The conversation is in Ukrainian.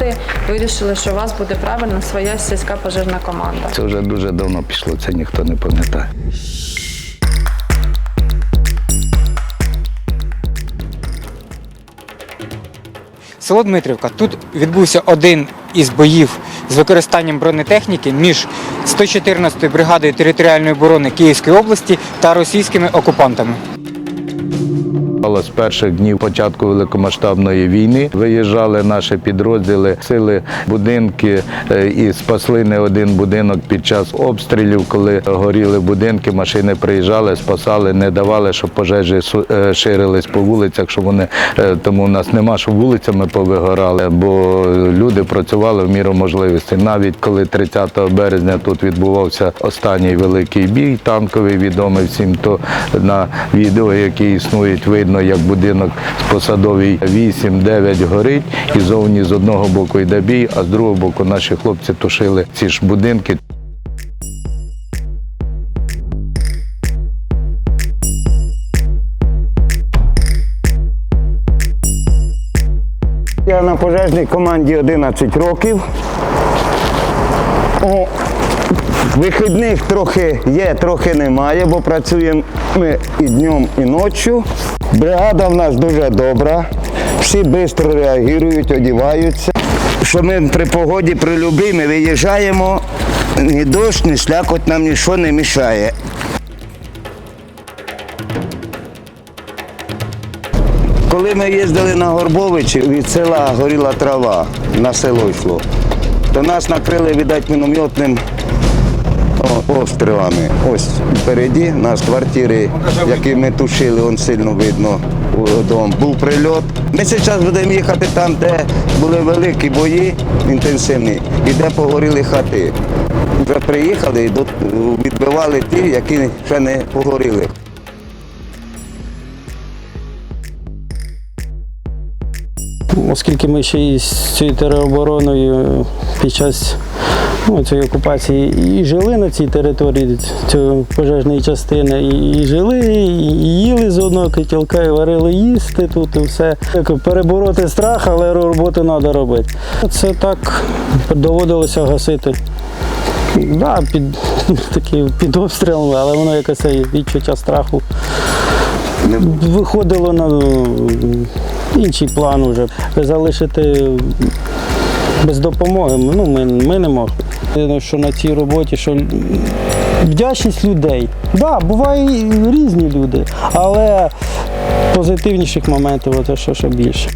ви вирішили, що у вас буде правильно своя сільська пожежна команда? Це вже дуже давно пішло, це ніхто не пам'ятає. Село Дмитрівка. Тут відбувся один із боїв з використанням бронетехніки між 114-ю бригадою територіальної оборони Київської області та російськими окупантами. Але з перших днів початку великомасштабної війни виїжджали наші підрозділи, сили будинки е, і спасли не один будинок під час обстрілів, коли горіли будинки, машини приїжджали, спасали, не давали, щоб пожежі е, ширились по вулицях, щоб вони е, тому у нас нема, щоб вулицями повигорали, бо люди працювали в міру можливості. Навіть коли 30 березня тут відбувався останній великий бій, танковий відомий всім, то на відео, які існують, видно, як будинок з посадовій 8-9 горить, і зовні з одного боку йде бій, а з другого боку наші хлопці тушили ці ж будинки. Я на пожежній команді 11 років. Вихідних трохи є, трохи немає, бо працюємо ми і днем, і ночі. Бригада в нас дуже добра. Всі швидко реагують, одіваються. Що ми при погоді, при любій, ми виїжджаємо, ні дощ, ні слякоть нам нічого не мішає. Коли ми їздили на Горбовичі, від села горіла трава, на село йшло, то нас накрили, видать, мінометним обстрілами. Ось впереді нас квартири, які ми тушили, он сильно видно дом. Був прильот. Ми зараз будемо їхати там, де були великі бої інтенсивні, і де погоріли хати. Вже приїхали і відбивали ті, які ще не погоріли. Оскільки ми ще і з цією теробороною під час ну, цієї окупації і жили на цій території цієї пожежної частини, і, і жили, і, і їли з одного котілка, і варили їсти тут, і все. Перебороти страх, але роботу треба робити. Це так доводилося гасити. Да, під, такі, під обстрілами, але воно якось це відчуття страху виходило на інший план уже. Залишити без допомоги ну, ми, ми не могли. Що на цій роботі, що вдячність людей. Так, да, буває різні люди, але позитивніших моментів це що ще більше.